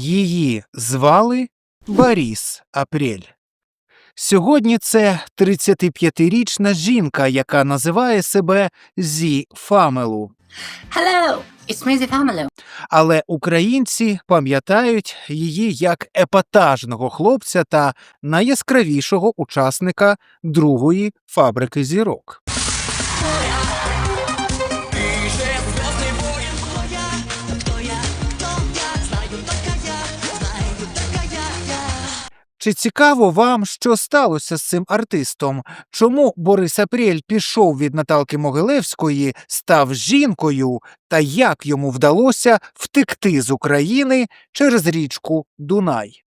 Її звали Борис Апрель. Сьогодні це 35-річна жінка, яка називає себе Зі Фамелу. Hello, it's me, the family. Але українці пам'ятають її як епатажного хлопця та найяскравішого учасника другої фабрики зірок. Чи цікаво вам, що сталося з цим артистом? Чому Борис Апрель пішов від Наталки Могилевської, став жінкою, та як йому вдалося втекти з України через річку Дунай?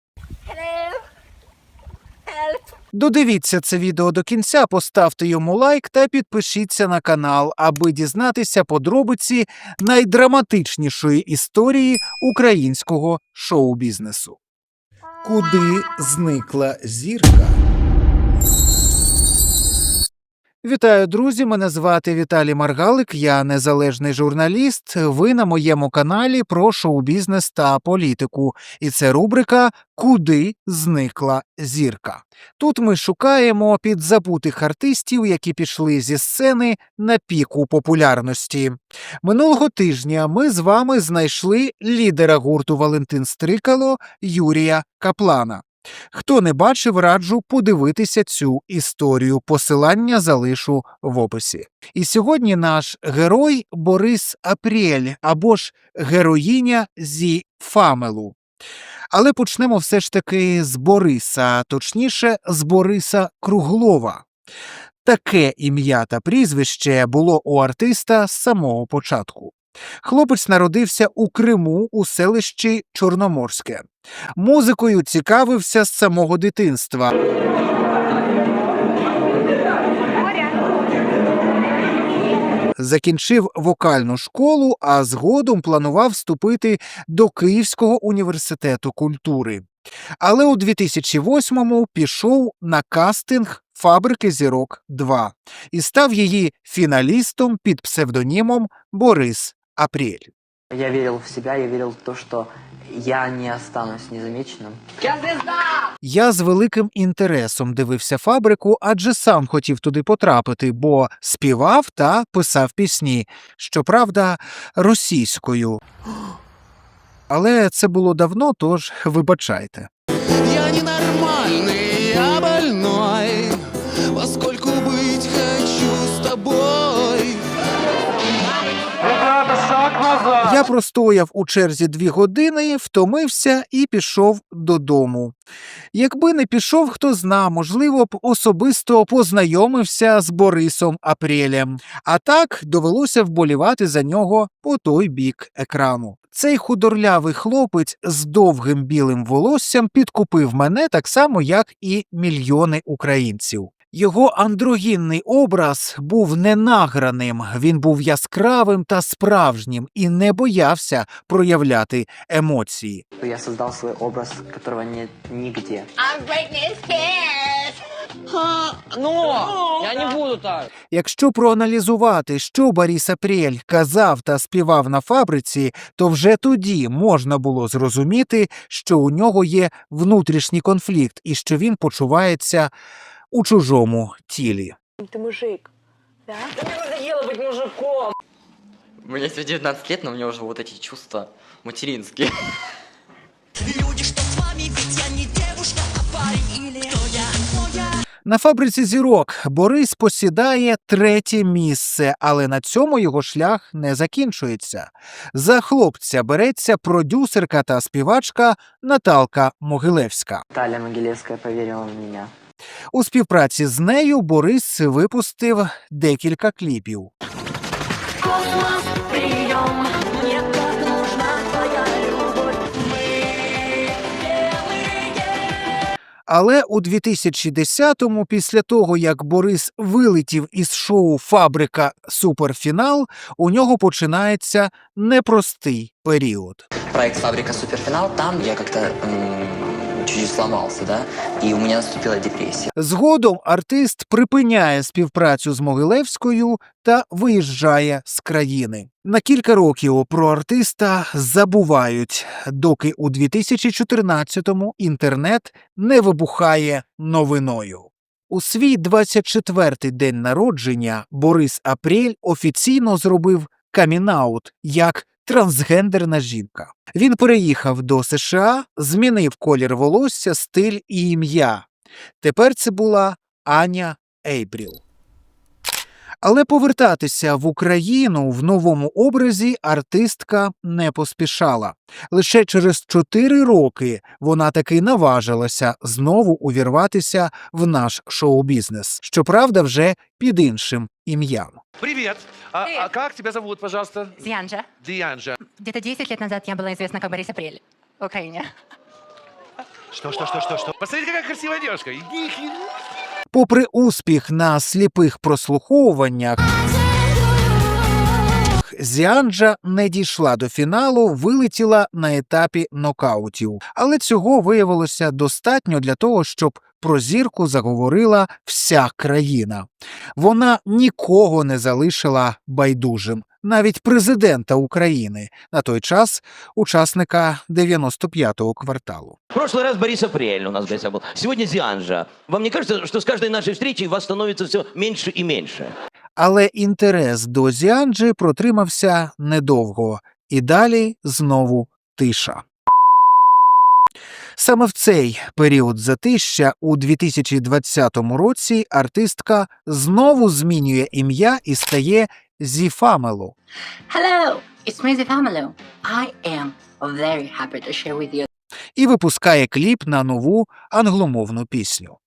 Додивіться це відео до кінця, поставте йому лайк та підпишіться на канал, аби дізнатися подробиці найдраматичнішої історії українського шоу-бізнесу. Куди зникла зірка? Вітаю, друзі! Мене звати Віталій Маргалик. Я незалежний журналіст. Ви на моєму каналі про шоу-бізнес та політику. І це рубрика Куди зникла зірка. Тут ми шукаємо підзабутих артистів, які пішли зі сцени на піку популярності. Минулого тижня ми з вами знайшли лідера гурту Валентин Стрикало Юрія Каплана. Хто не бачив, раджу подивитися цю історію. Посилання залишу в описі. І сьогодні наш герой Борис Апрєль або ж героїня зі Фамелу. Але почнемо все ж таки з Бориса, точніше, з Бориса Круглова. Таке ім'я та прізвище було у артиста з самого початку. Хлопець народився у Криму у селищі Чорноморське. Музикою цікавився з самого дитинства. Закінчив вокальну школу, а згодом планував вступити до Київського університету культури. Але у 2008-му пішов на кастинг фабрики зірок 2 і став її фіналістом під псевдонімом Борис Апрель. Я верил в себя, я верил в то, что я не останусь незамеченным. Я з великим інтересом дивився фабрику, адже сам хотів туди потрапити, бо співав та писав пісні, щоправда, російською. Але це було давно, тож вибачайте. Я ненормальный, Простояв у черзі дві години, втомився і пішов додому. Якби не пішов, хто зна, можливо б особисто познайомився з Борисом Апрелем. А так довелося вболівати за нього по той бік екрану. Цей худорлявий хлопець з довгим білим волоссям підкупив мене так само, як і мільйони українців. Його андрогінний образ був ненаграним, він був яскравим та справжнім і не боявся проявляти емоції. Я создал свой образ, которого нет нигде. I'm Britney Spears. Но! Я не буду так. Якщо проаналізувати, що Борис Апрель казав та співав на фабриці, то вже тоді можна було зрозуміти, що у нього є внутрішній конфлікт і що він почувається у чужому тілі. Ты мужик, да? Да мне надоело быть мужиком. Мне всего 19 лет, но у меня уже вот эти чувства материнские. Люди, что с вами, ведь я не девушка, а парень или кто я, кто я На фабриці зірок Борис посідає третє місце, але на цьому його шлях не закінчується. За хлопця береться продюсерка та співачка Наталка Могилевська. Таля Могилевская поверила в меня. У співпраці з нею Борис випустив декілька кліпів. Але у 2010-му, після того як Борис вилетів із шоу Фабрика. Суперфінал, у нього починається непростий період. Проект «Фабрика. Суперфинал», там я как-то м, чуть-чуть сломался, да, и у меня наступила депрессия. Згодом артист припиняє співпрацю з Могилевською та виїжджає з країни. На кілька років про артиста забувають, доки у 2014-му інтернет не вибухає новиною. У свій 24-й день народження Борис Апрель офіційно зробив камінаут як трансгендерна жінка. Він переїхав до США, змінив колір волосся, стиль і ім'я. Тепер це була Аня Ейбріл. Але повертатися в Україну в новому образі артистка не поспішала. Лише через чотири роки вона таки наважилася знову увірватися в наш шоу-бізнес. Щоправда, вже під іншим ім'ям. Привет. А, а как тебя зовут, пожалуйста? Зянжа. Дианжа. Где-то 10 лет назад я была известна как Борис Апрель в Украине. Что, что, что, что, что? Посмотрите, какая красивая девушка. Попри успіх на сліпих прослуховуваннях, Зіанджа не дійшла до фіналу, вилетіла на етапі нокаутів. Але цього виявилося достатньо для того, щоб про зірку заговорила вся країна. Вона нікого не залишила байдужим, навіть президента України на той час учасника 95-го кварталу. Прошлый раз Борис Апрель у нас в гостях был. Сегодня Зианжа. Вам не кажется, что с каждой нашей встречей вас становится все меньше и меньше? Але інтерес до Зіанджі протримався недовго, і далі знову тиша. Саме в цей період затища у 2020 році артистка знову змінює ім'я і стає Зіфамело. Hello, it's me, Zefamalo. I am very happy to share with you і випускає кліп на нову англомовну пісню.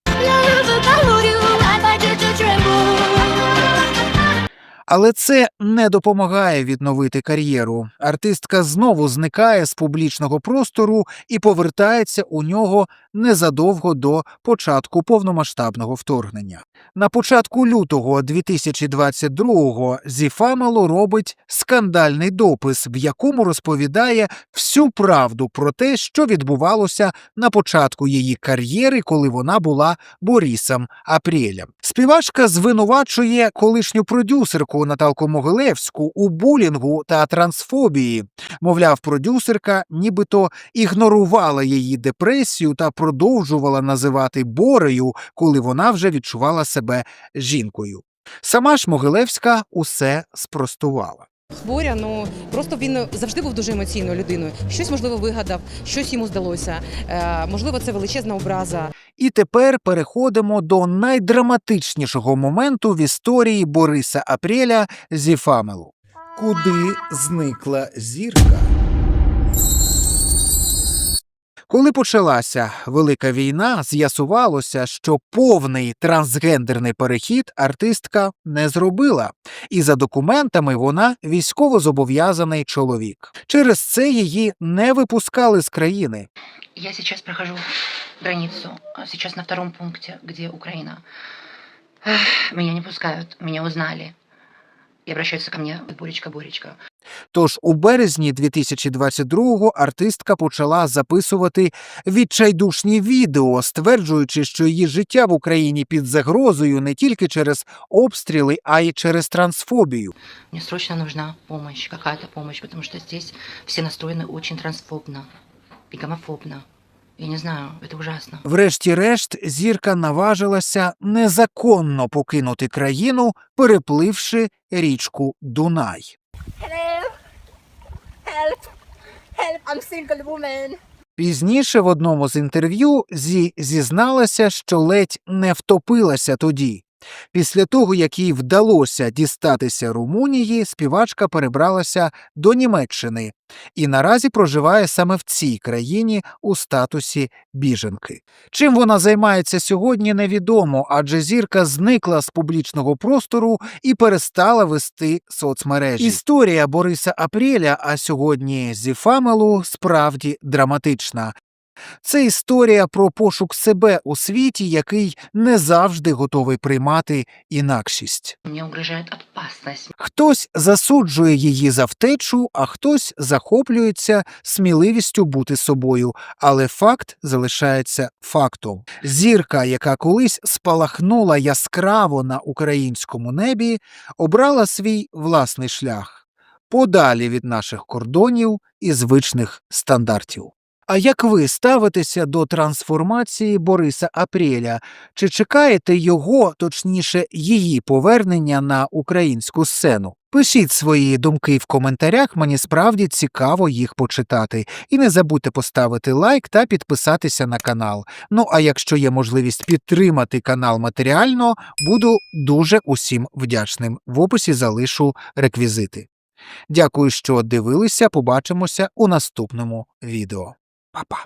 Але це не допомагає відновити кар'єру. Артистка знову зникає з публічного простору і повертається у нього незадовго до початку повномасштабного вторгнення. На початку лютого 2022-го Зіфамело робить скандальний допис, в якому розповідає всю правду про те, що відбувалося на початку її кар'єри, коли вона була Борисом Апрелем. Співачка звинувачує колишню продюсерку Наталку Могилевську у булінгу та трансфобії. Мовляв, продюсерка нібито ігнорувала її депресію та продовжувала називати Борею, коли вона вже відчувала себе жінкою. Сама ж Могилевська усе спростувала. Боря, ну просто він завжди був дуже емоційною людиною. Щось можливо вигадав, щось йому здалося. Е, можливо, це величезна образа. І тепер переходимо до найдраматичнішого моменту в історії Бориса Апреля зі Фамелу. Куди зникла зірка? Коли почалася велика війна, з'ясувалося, що повний трансгендерний перехід артистка не зробила, і за документами вона військово-зобов'язаний чоловік. Через це її не випускали з країни. Я сейчас прохожу границу, а сейчас на втором пункте, где Украина. Эх, Меня не пускают, меня узнали. И обращаются ко мне Боречка, Боречка. Тож у березні 2022-го артистка почала записувати відчайдушні відео, стверджуючи, що її життя в Україні під загрозою не тільки через обстріли, а й через трансфобію. Мне срочно нужна помощь, какая-то помощь, потому что здесь все настроены очень трансфобно и гомофобно. Я не знаю, это ужасно. Врешті-решт, зірка наважилася незаконно покинути країну, перепливши річку Дунай. Help! Help! Help! I'm single woman. Пізніше в одному з інтерв'ю Зі зізналася, що ледь не втопилася тоді. Після того, як їй вдалося дістатися Румунії, співачка перебралася до Німеччини і наразі проживає саме в цій країні у статусі біженки. Чим вона займається сьогодні, невідомо, адже зірка зникла з публічного простору і перестала вести соцмережі. Історія Бориса Апреля, а сьогодні Зіфамелу, справді драматична. Це історія про пошук себе у світі, який не завжди готовий приймати інакшість. Угрожают отпасть. Хтось засуджує її за втечу, а хтось захоплюється сміливістю бути собою, але факт залишається фактом. Зірка, яка колись спалахнула яскраво на українському небі, обрала свій власний шлях подалі від наших кордонів і звичних стандартів. А як ви ставитеся до трансформації Бориса Апреля? Чи чекаєте його, точніше, її повернення на українську сцену? Пишіть свої думки в коментарях, мені справді цікаво їх почитати. І не забудьте поставити лайк та підписатися на канал. Ну а якщо є можливість підтримати канал матеріально, буду дуже усім вдячним. В описі залишу реквізити. Дякую, що дивилися. Побачимося у наступному відео. Па-па!